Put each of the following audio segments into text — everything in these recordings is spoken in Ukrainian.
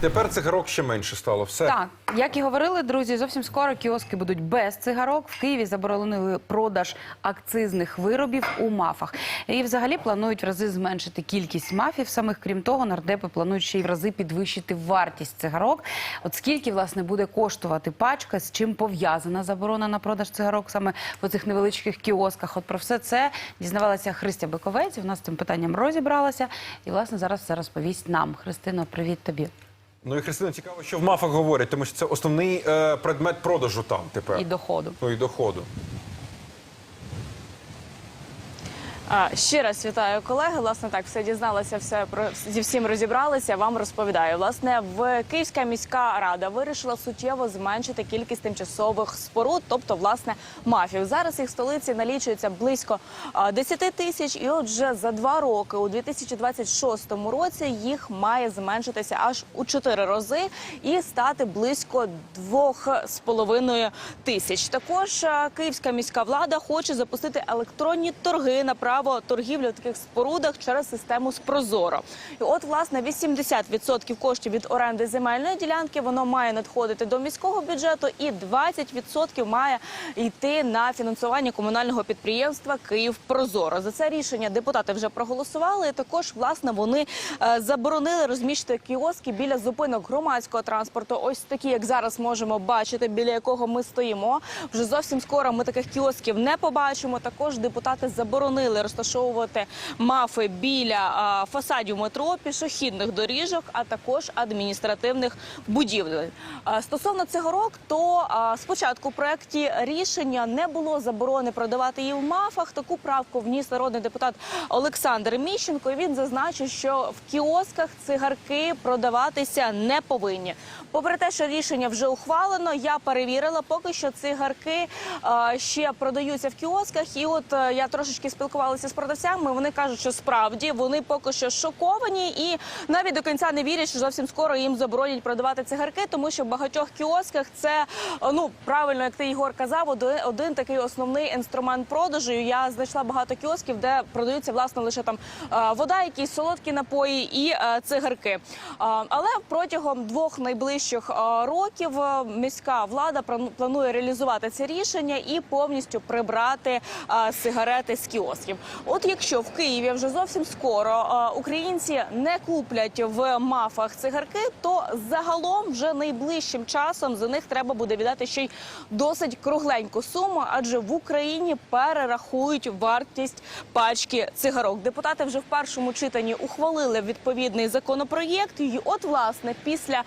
Тепер цигарок ще менше стало. Все. Так, як і говорили, друзі, зовсім скоро кіоски будуть без цигарок. В Києві заборонили продаж акцизних виробів у мафах. І взагалі планують в рази зменшити кількість мафів. Самих крім того, нардепи планують ще й в рази підвищити вартість цигарок. От скільки власне буде коштувати пачка, з чим пов'язана заборона на продаж цигарок саме в цих невеличких кіосках. От про все це дізнавалася Христя Биковець. Вона з цим питанням розібралася. І власне зараз все розповість нам. Христино, привіт тобі. Ну і Христина, цікаво, що в мафах говорять, тому що це основний е, предмет продажу там тепер. І доходу. Ну і доходу. Ще раз вітаю колеги. Власне, так все дізналася, все про зі всім розібралися. Вам розповідаю. Власне, в Київська міська рада вирішила суттєво зменшити кількість тимчасових споруд, тобто власне мафів. Зараз їх в столиці налічується близько а, 10 тисяч, і отже, за два роки, у 2026 році, їх має зменшитися аж у 4 рази і стати близько 2,5 тисяч. Також Київська міська влада хоче запустити електронні торги на право торгівлі у таких спорудах через систему Спрозоро. І от власне 80% коштів від оренди земельної ділянки воно має надходити до міського бюджету, і 20% має йти на фінансування комунального підприємства Київ Прозоро. За це рішення депутати вже проголосували. І також власне вони е, заборонили розміщити кіоски біля зупинок громадського транспорту. Ось такі, як зараз можемо бачити, біля якого ми стоїмо. Вже зовсім скоро ми таких кіосків не побачимо. Також депутати заборонили розташовувати мафи біля фасадів метро, пішохідних доріжок, а також адміністративних будівель. Стосовно цигарок, то спочатку в проекті рішення не було заборони продавати її в мафах. Таку правку вніс народний депутат Олександр Міщенко. Він зазначив, що в кіосках цигарки продаватися не повинні. Попри те, що рішення вже ухвалено, я перевірила, поки що цигарки ще продаються в кіосках. І от е, я трошечки спілкувалася з продавцями. Вони кажуть, що справді вони поки що шоковані і навіть до кінця не вірять, що зовсім скоро їм заборонять продавати цигарки, тому що в багатьох кіосках це е, ну правильно, як ти Ігор казав, один, такий основний інструмент продажу. Я знайшла багато кіосків, де продаються власне лише там е, вода, якісь солодкі напої і е, цигарки. Але протягом двох найближчих років міська влада плану- планує реалізувати це рішення і повністю прибрати сигарети з кіосків. От якщо в Києві вже зовсім скоро е, українці не куплять в мафах цигарки, то загалом вже найближчим часом за них треба буде віддати ще й досить кругленьку суму, адже в Україні перерахують вартість пачки цигарок. Депутати вже в першому читанні ухвалили відповідний законопроєкт. І от власне після е,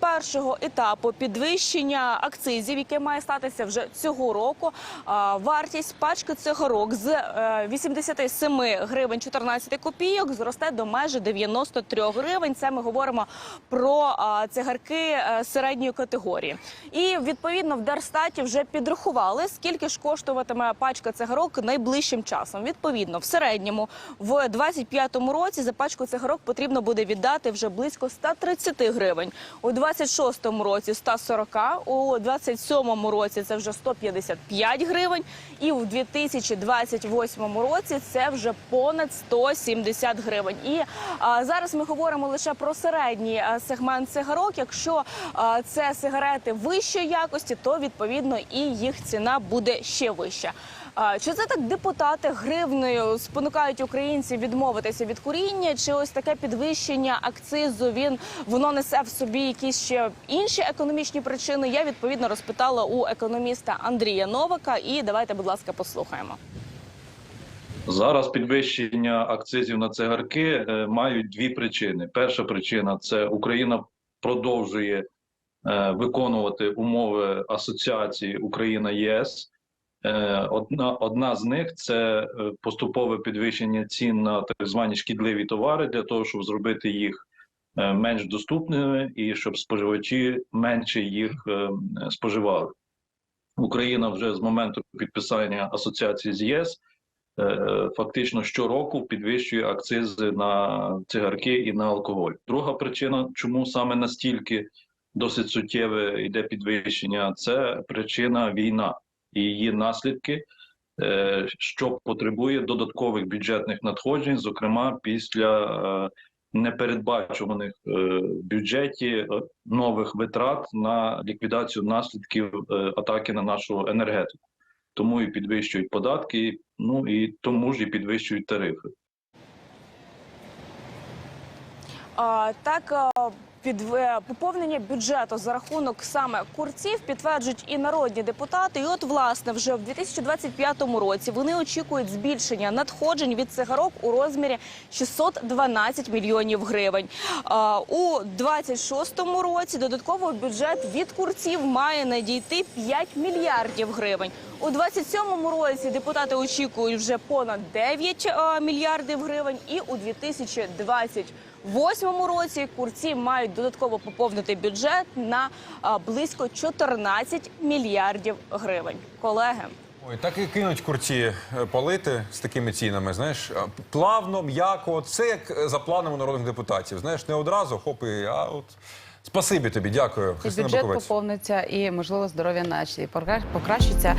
першого етапу підвищення акцизів, яке має статися вже цього року, е, вартість пачки цигарок з 18 77 гривень 14 копійок зросте до майже 93 гривень. Це ми говоримо про цигарки е, середньої категорії. І відповідно в Дерстаті вже підрахували, скільки ж коштуватиме пачка цигарок найближчим часом. Відповідно, в середньому в 25-му році за пачку цигарок потрібно буде віддати вже близько 130 гривень. У 26-му році 140, у 27-му році це вже 155 гривень, і в 2028 році це вже понад 170 гривень. І а, зараз ми говоримо лише про середній сегмент цигарок. Якщо а, це сигарети вищої якості, то відповідно і їх ціна буде ще вища. А, Чи це так депутати гривнею спонукають українців відмовитися від куріння? Чи ось таке підвищення акцизу він воно несе в собі якісь ще інші економічні причини? Я відповідно розпитала у економіста Андрія Новака. І давайте, будь ласка, послухаємо. Зараз підвищення акцизів на цигарки е, мають дві причини. Перша причина це Україна продовжує е, виконувати умови асоціації Україна ЄС. Е, одна, одна з них це поступове підвищення цін на так звані шкідливі товари для того, щоб зробити їх менш доступними і щоб споживачі менше їх споживали. Україна вже з моменту підписання асоціації з ЄС фактично щороку підвищує акцизи на цигарки і на алкоголь. Друга причина, чому саме настільки досить суттєве йде підвищення, це причина війна і її наслідки, е, що потребує додаткових бюджетних надходжень, зокрема після е, непередбачуваних е, в бюджеті е, нових витрат на ліквідацію наслідків е, атаки на нашу енергетику. Тому і підвищують податки, ну і тому ж і підвищують тарифи. А, так, під е, поповнення бюджету за рахунок саме курців підтверджують і народні депутати. І от, власне, вже в 2025 році вони очікують збільшення надходжень від цигарок у розмірі 612 мільйонів гривень. У 2026 році додатково бюджет від курців має надійти 5 мільярдів гривень. У 2027 році депутати очікують вже понад 9 мільярдів гривень, і у 2028 році курці мають додатково поповнити бюджет на близько 14 мільярдів гривень. Колеги. Ой, так і кинуть курці е, палити з такими цінами. Знаєш, плавно, м'яко. Це як е, за планом народних депутатів. Знаєш, не одразу хоп і а от спасибі тобі, дякую. І Христина бюджет Буковець. поповниться, і можливо здоров'я покра- покращиться.